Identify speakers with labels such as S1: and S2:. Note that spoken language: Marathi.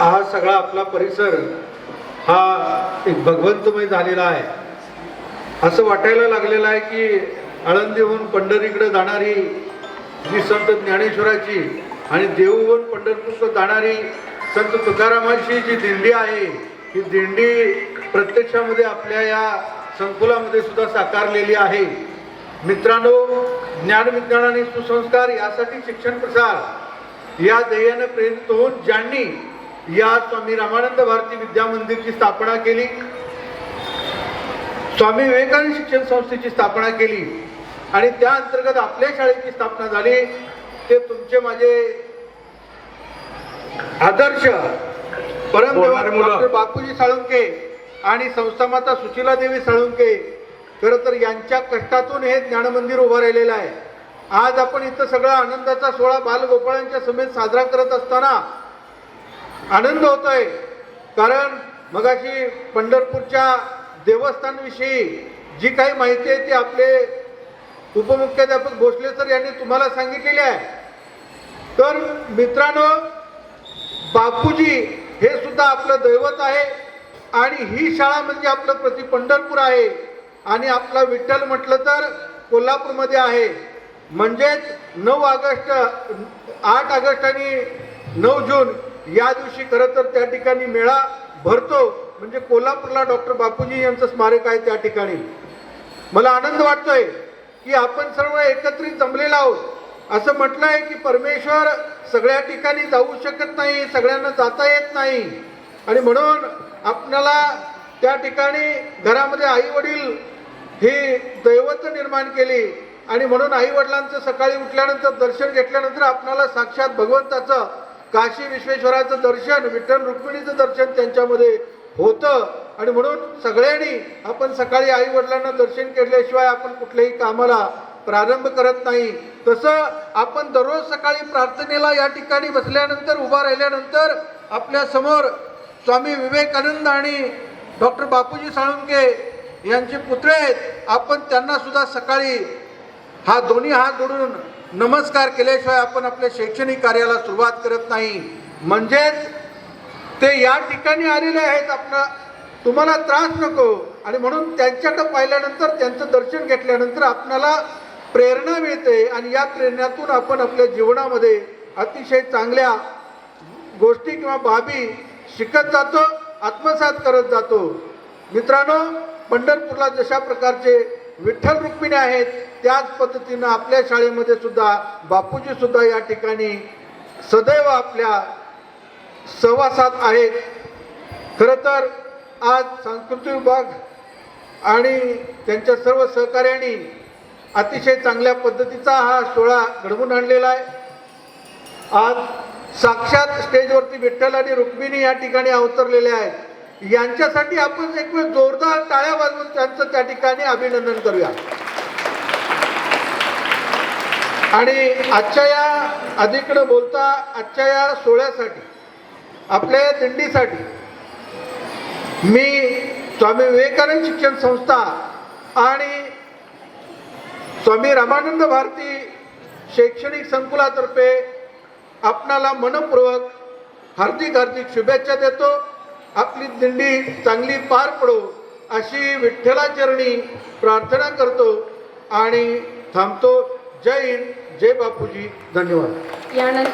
S1: हा सगळा आपला परिसर हा एक भगवंतमय झालेला आहे. असं वाटायला लागलेलं आहे की आळंदीहून पंढरीकडे जाणारी जी संत ज्ञानेश्वराची आणि देहूहून पंढरपूरकडे जाणारी संत तुकारामाची जी दिंडी आहे ही दिंडी प्रत्यक्षामध्ये आपल्या या संकुलामध्ये सुद्धा साकारलेली आहे. मित्रांनो ज्ञान विज्ञान आणि सुसंस्कार यासाठी शिक्षण प्रसार या ध्येयाने प्रेरित होऊन ज्यांनी या स्वामी रामानंद भारती विद्या मंदिरची स्थापना केली. स्वामी विवेकानंद शिक्षण संस्थेची स्थापना केली. आणि त्या अंतर्गत आपल्या शाळेची स्थापना झाली. ते तुमचे माझे आदर्श परम
S2: बोलणारी मुलं.
S1: डॉक्टर बापूजी साळुंके आणि संस्थामाता सुशीला देवी साळुंके खर तर यांच्या कष्टातून हे ज्ञानमंदिर उभं राहिलेलं आहे. आज आपण इथं सगळा आनंदाचा सोहळा बालगोपाळांच्या समेत साजरा करत असताना आनंद होतोय. कारण मगाशी पंढरपूरच्या देवस्थानविषयी जी काही माहिती आहे ती आपले उपमुख्याध्यापक भोसले सर यांनी तुम्हाला सांगितलेली आहे. तर मित्रांनो बापूजी हे सुद्धा आपलं दैवत आहे आणि ही शाळा म्हणजे आपलं प्रति पंढरपूर आहे. आणि आपला विठ्ठल म्हटलं तर कोल्हापूरमध्ये आहे. म्हणजेच नऊ ऑगस्ट आठ ऑगस्ट आणि नऊ जून या दिवशी खरं तर त्या ठिकाणी मेळा भरतो. म्हणजे कोल्हापूरला डॉक्टर बापूजी यांचं स्मारक आहे त्या ठिकाणी. मला आनंद वाटतोय की आपण सर्व एकत्रित जमलेलो आहोत. असं म्हटलं आहे की परमेश्वर सगळ्या ठिकाणी जाऊ शकत नाही सगळ्यांना जाता येत नाही. आणि म्हणून आपल्याला त्या ठिकाणी घरामध्ये आई वडील ही दैवत निर्माण केली. आणि म्हणून आई वडिलांचं सकाळी उठल्यानंतर दर्शन घेतल्यानंतर आपल्याला साक्षात भगवंताचं काशी विश्वेश्वराचं दर्शन विठ्ठल रुक्मिणीचं दर्शन त्यांच्यामध्ये होतं. आणि म्हणून सगळ्यांनी आपण सकाळी आई वडिलांना दर्शन केल्याशिवाय आपण कुठल्याही कामाला प्रारंभ करत नाही. तसं आपण दररोज सकाळी प्रार्थनेला या ठिकाणी बसल्यानंतर उभा राहिल्यानंतर आपल्यासमोर स्वामी विवेकानंद आणि डॉक्टर बापूजी साळुंके यांचे पुतळे आहेत. आपण त्यांना सुद्धा सकाळी हा दोन्ही हात जोडून नमस्कार केल्याशिवाय आपण आपल्या शैक्षणिक कार्याला सुरुवात करत नाही. म्हणजेच ते या ठिकाणी आलेले आहेत आपण तुम्हाला त्रास नको. आणि म्हणून त्यांच्याकडे पाहिल्यानंतर त्यांचं दर्शन घेतल्यानंतर आपणाला प्रेरणा मिळते. आणि या प्रेरणातून आपण आपल्या जीवनामध्ये अतिशय चांगल्या गोष्टी किंवा बाबी शिकत जातो आत्मसात करत जातो. मित्रांनो पंढरपूरला जशा प्रकारचे विठ्ठल रुक्मिणी आहेत. त्याच पद्धतीनं आपल्या शाळेमध्ये सुद्धा बापूजी सुद्धा या ठिकाणी सदैव आपल्या सहवासात आहेत. खरं तर आज सांस्कृतिक विभाग आणि त्यांच्या सर्व सहकार्यांनी अतिशय चांगल्या पद्धतीचा हा सोहळा घडवून आणलेला आहे. आज साक्षात स्टेजवरती विठ्ठल आणि रुक्मिणी या ठिकाणी अवतरलेल्या आहेत. यांच्यासाठी आपण एक वेळ जोरदार टाळ्या वाजवून त्यांचं त्या ठिकाणी अभिनंदन करूया. आणि आजच्या या अधिकडं बोलता आजच्या या सोहळ्यासाठी आपल्या या दिंडीसाठी मी स्वामी विवेकानंद शिक्षण संस्था आणि स्वामी रामानंद भारती शैक्षणिक संकुलातर्फे आपणाला मनपूर्वक हार्दिक हार्दिक शुभेच्छा देतो. आपली दिंडी चांगली पार पडो अशी विठ्ठलाचरणी प्रार्थना करतो आणि थांबतो. जय हिंद जय बापूजी. धन्यवाद.
S3: यानंतर